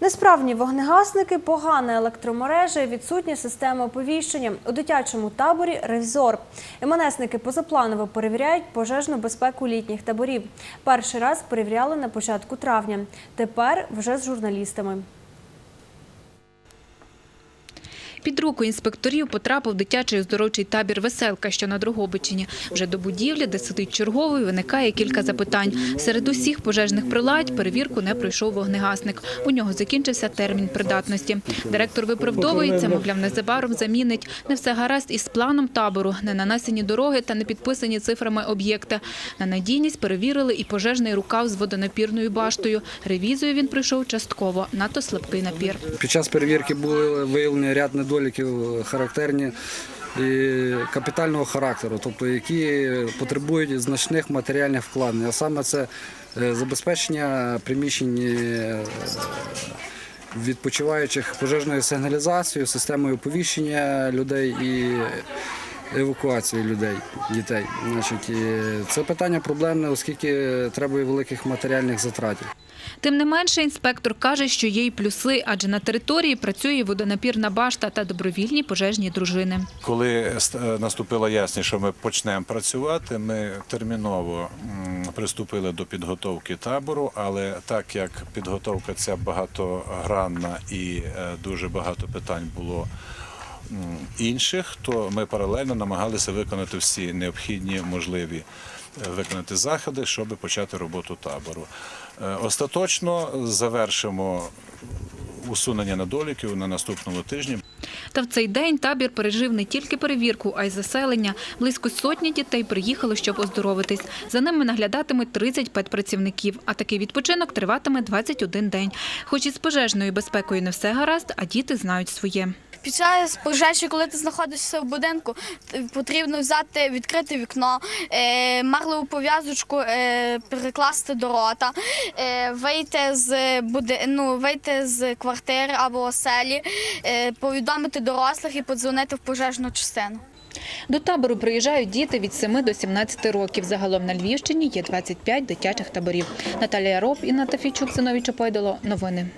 Несправні вогнегасники, погана електромережа відсутня система оповіщення. У дитячому таборі Ревзор МНСники позапланово перевіряють пожежну безпеку літніх таборів. Перший раз перевіряли на початку травня. Тепер вже з журналістами. Під руку інспекторів потрапив дитячий оздоровчий табір «Веселка», що на Дрогобичині. Вже до будівлі, де сидить черговий, виникає кілька запитань. Серед усіх пожежних приладь перевірку не пройшов вогнегасник. У нього закінчився термін придатності. Директор виправдовується, мовляв, незабаром замінить. Не все гаразд із планом табору, не нанесені дороги та не підписані цифрами об'єкти. На надійність перевірили і пожежний рукав з водонапірною баштою. Ревізію він пройшов частково, надто слабкий напір. Під час перевірки були виявлені ряд недоліків характерні і капітального характеру, тобто які потребують значних матеріальних вкладень. А саме це е, забезпечення приміщень е, відпочиваючих пожежною сигналізацією, системою оповіщення людей і евакуації людей, дітей. Значить, це питання проблемне, оскільки треба великих матеріальних затратів. Тим не менше, інспектор каже, що є й плюси, адже на території працює водонапірна башта та добровільні пожежні дружини. Коли е, наступила ясність, що ми почнемо працювати, ми терміново приступили до підготовки табору, але так як підготовка ця багатогранна і е, дуже багато питань було інших, то ми паралельно намагалися виконати всі необхідні можливі е, виконати заходи, щоб почати роботу табору. Е, Остаточно завершимо усунення недоліків на наступному тижні. Та в цей день табір пережив не тільки перевірку, а й заселення. Близько сотні дітей приїхали, щоб оздоровитись. За ними наглядатимуть 30 педпрацівників, а такий відпочинок триватиме 21 день. Хоч із пожежною безпекою не все гаразд, а діти знають своє. Під час пожежі, коли ти знаходишся в будинку, потрібно взяти, відкрити вікно, е, марлеву пов'язочку е, перекласти до рота, е, вийти з буди, ну, вийти з квартири або оселі, повідомити дорослих і подзвонити в пожежну частину. До табору приїжджають діти від 7 до 17 років. Загалом на Львівщині є 25 дитячих таборів. Наталія Роб, Інна Тафійчук, Зиновій Чопойдоло. Новини.